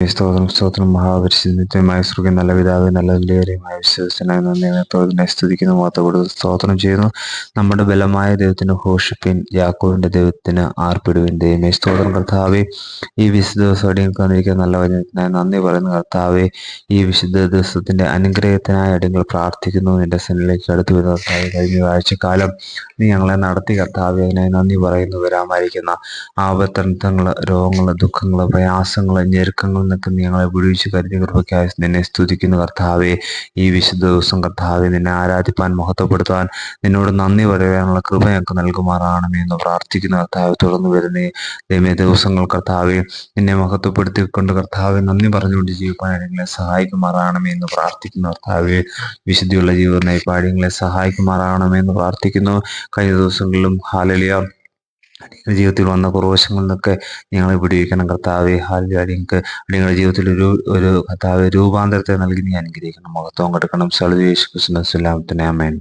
സ്തോത്രം സ്തോത്രം മഹാപരിശുദ്ധമായ ശ്രുതി നല്ല പിതാവ് നല്ല വിലയേറിയമായ വിശ്വസനായി നന്ദിനെ സ്തുതിക്കുന്നു മാത്രപ്പെടുന്നു സ്തോത്രം ചെയ്യുന്നു. നമ്മുടെ ബലമായ ദൈവത്തിന് ഘോഷിപ്പിൻ യാക്കോവിന്റെ ദൈവത്തിന് ആർപ്പിടുവിൻ. ദൈവമേ സ്തോത്രം കർത്താവെ ഈ വിശുദ്ധ ദിവസം അടിയങ്ങൾക്ക് വന്നിരിക്കുന്ന നല്ല വചനത്തിനായി നന്ദി പറയുന്നു കർത്താവെ. ഈ വിശുദ്ധ ദിവസത്തിന്റെ അനുഗ്രഹത്തിനായി അടിയങ്ങൾ പ്രാർത്ഥിക്കുന്നു. നിന്റെ സന്നിലേക്ക് അടുത്തു വരുന്ന കഴിഞ്ഞ ആഴ്ചക്കാലം നീ ഞങ്ങളെ നടത്തി കർത്താവെ അതിനായി നന്ദി പറയുന്നു. വരാമായിരിക്കുന്ന ആപത്തങ്ങൾ രോഗങ്ങൾ ദുഃഖങ്ങൾ പ്രയാസങ്ങൾ ഞെരുക്കങ്ങൾ നിന്നൊക്കെ നീ ഞങ്ങളെ വിടുവിച്ച് കരുതി കൃപയ്ക്കായി നിന്നെ സ്തുതിക്കുന്ന കർത്താവെ. ഈ വിശുദ്ധ ദിവസം കർത്താവെ നിന്നെ ആരാധിപ്പാൻ മഹത്വപ്പെടുത്താൻ നിന്നോട് നന്ദി പറയാനുള്ള കൃപ ഞങ്ങൾക്ക് നൽകുമാറാണമേ എന്ന് പ്രാർത്ഥിക്കുന്ന കർത്താവ്. തുടർന്ന് വരുന്ന ദൈവ ദിവസങ്ങൾ കർത്താവെ നിന്നെ മഹത്വപ്പെടുത്തിക്കൊണ്ട് കർത്താവെ നന്ദി പറഞ്ഞുകൊണ്ട് ജീവിക്കാൻ ആരെങ്കിലും സഹായിക്കുമാറാണമേ എന്ന് പ്രാർത്ഥിക്കുന്ന കർത്താവെ. വിശുദ്ധിയുള്ള ജീവിതം പാടിയങ്ങളെ സഹായിക്കുമാറാണമേ എന്ന് പ്രാർത്ഥിക്കുന്നു. കഴിഞ്ഞ ദിവസങ്ങളിലും ഹാലലിയ അടിയങ്ങളുടെ ജീവിതത്തിൽ വന്ന കുറവശങ്ങളിൽ നിന്നൊക്കെ ഞങ്ങളെ വിടുവിക്കണം. കർത്താവെ ഹാലി അടിയങ്ങൾക്ക് അടിയങ്ങളുടെ ജീവിതത്തിൽ ഒരു ഒരു കർത്താവ് രൂപാന്തരത്തെ നൽകി നീ അനുഗ്രഹിക്കണം. മഹത്വം കൊടുക്കണം. സളു യേശു ക്രിസ്തു അമേൻ